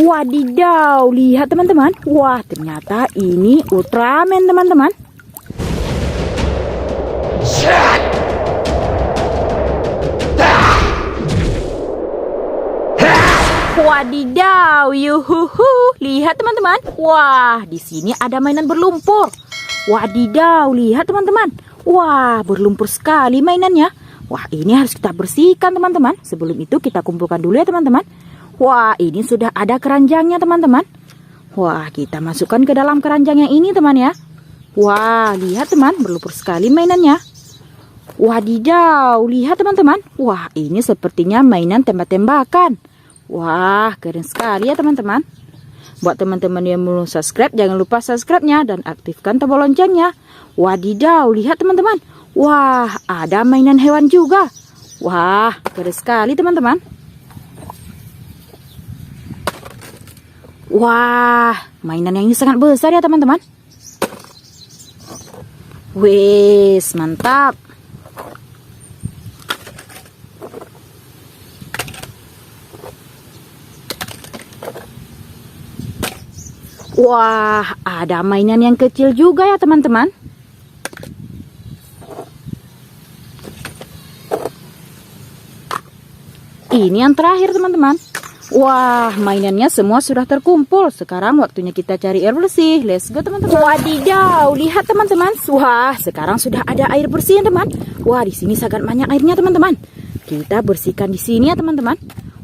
Wadidaw, lihat teman-teman. Wah, ternyata ini Ultraman teman-teman. Wadidaw, yuhuhu. Lihat teman-teman. Wah, di sini ada mainan berlumpur. Wadidaw, lihat teman-teman. Wah, berlumpur sekali mainannya. Wah, ini harus kita bersihkan teman-teman. Sebelum itu kita kumpulkan dulu ya teman-teman. Wah, ini sudah ada keranjangnya teman-teman. Wah, kita masukkan ke dalam keranjang yang ini teman ya. Wah, lihat teman, berlumpur sekali mainannya. Wadidaw, lihat teman-teman. Wah, ini sepertinya mainan tembak-tembakan. Wah, keren sekali ya teman-teman. Buat teman-teman yang belum subscribe, jangan lupa subscribe-nya dan aktifkan tombol loncengnya. Wadidaw, lihat teman-teman. Wah, ada mainan hewan juga. Wah, keren sekali teman-teman. Wah, mainan yang ini sangat besar ya teman-teman. Wes, mantap. Wah, ada mainan yang kecil juga ya teman-teman. Ini yang terakhir teman-teman. Wah, mainannya semua sudah terkumpul. Sekarang waktunya kita cari air bersih. Let's go teman-teman. Wadidaw, lihat teman-teman. Wah, sekarang sudah ada air bersih ya teman. Wah, di sini sangat banyak airnya teman-teman. Kita bersihkan di sini ya teman-teman.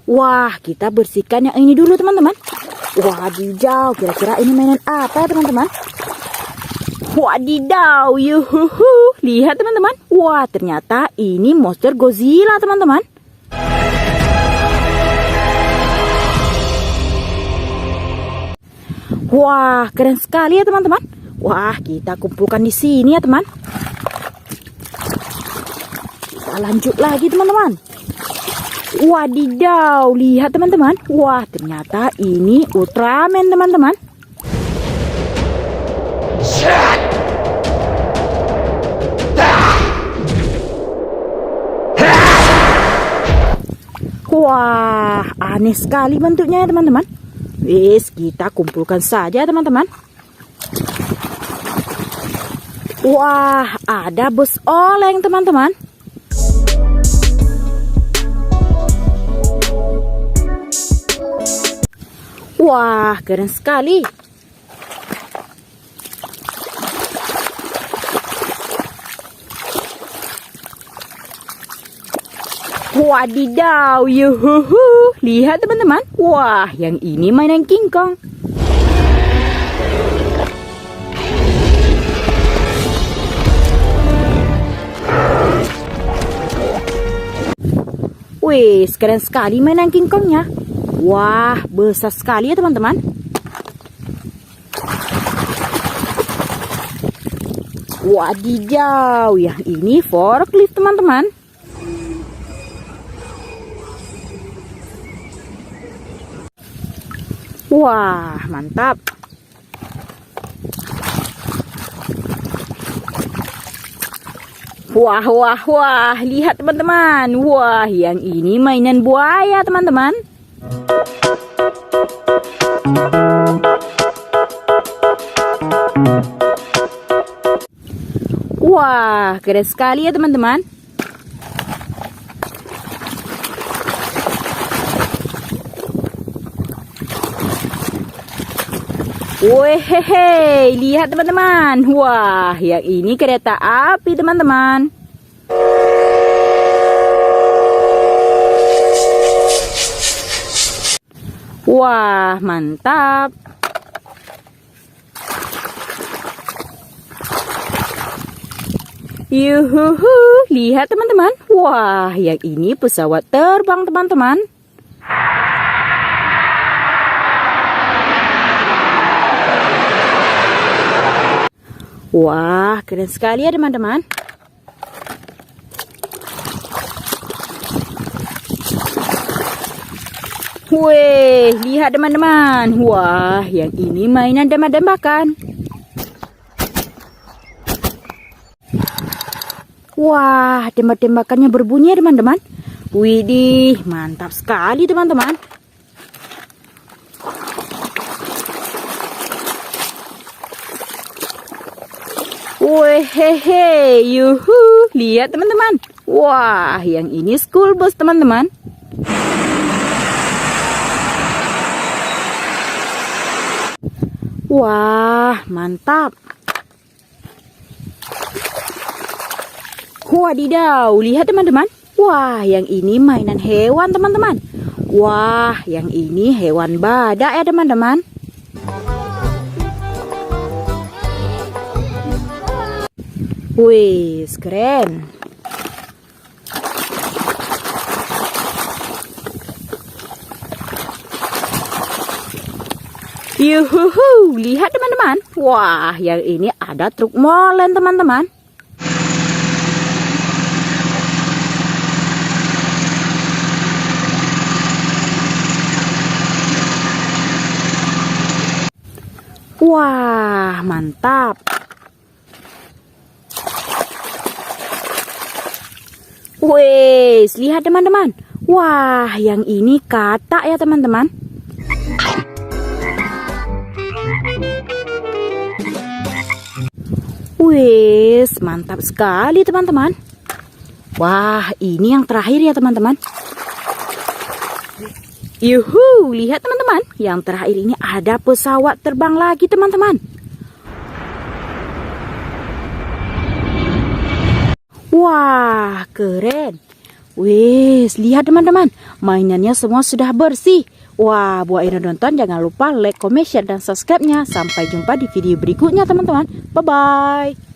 Wah, kita bersihkan yang ini dulu teman-teman. Wadidaw, kira-kira ini mainan apa ya teman-teman? Wadidaw, yuhuhu. Lihat teman-teman. Wah, ternyata ini monster Godzilla teman-teman. Wah, keren sekali ya teman-teman. Wah, kita kumpulkan di sini ya teman. Kita lanjut lagi teman-teman. Wadidaw, lihat teman-teman. Wah, ternyata ini Ultraman teman-teman. Wah, aneh sekali bentuknya ya teman-teman. Wis, kita kumpulkan saja teman-teman. Wah, ada bus oleng teman-teman. Wah, keren sekali. Wadidaw, yuhuhu. Lihat teman-teman. Wah, yang ini mainan King Kong. Wih, keren sekali mainan King Kongnya. Wah, besar sekali ya teman-teman. Wadidaw, yang ini forklift teman-teman. Wah, mantap. Wah, wah, wah. Lihat teman-teman. Wah, yang ini mainan buaya teman-teman. Wah, keren sekali ya teman-teman. Wehehe, lihat teman-teman. Wah, yang ini kereta api teman-teman. Wah, mantap. Yuhuhu, lihat teman-teman. Wah, yang ini pesawat terbang teman-teman. Wah, keren sekali ya teman-teman. Weh, lihat teman-teman. Wah, yang ini mainan tembak-tembakan. Wah, tembak-tembakannya berbunyi ya teman-teman. Widih, mantap sekali teman-teman. Wehehe, yuhu, lihat teman-teman. Wah, yang ini school bus teman-teman. Wah, mantap. Wadidaw, lihat teman-teman. Wah, yang ini mainan hewan teman-teman. Wah, yang ini hewan badak ya teman-teman. Wih, keren. Yuhuhu, lihat teman-teman. Wah, yang ini ada truk molen teman-teman. Wah, mantap. Wes, lihat teman-teman. Wah, yang ini katak ya teman-teman. Wes, mantap sekali teman-teman. Wah, ini yang terakhir ya teman-teman. Yuhu, lihat teman-teman. Yang terakhir ini ada pesawat terbang lagi teman-teman. Wah, keren. Wes, lihat teman-teman. Mainannya semua sudah bersih. Wah, buat yang nonton jangan lupa like, comment, share, dan subscribe-nya. Sampai jumpa di video berikutnya teman-teman. Bye-bye.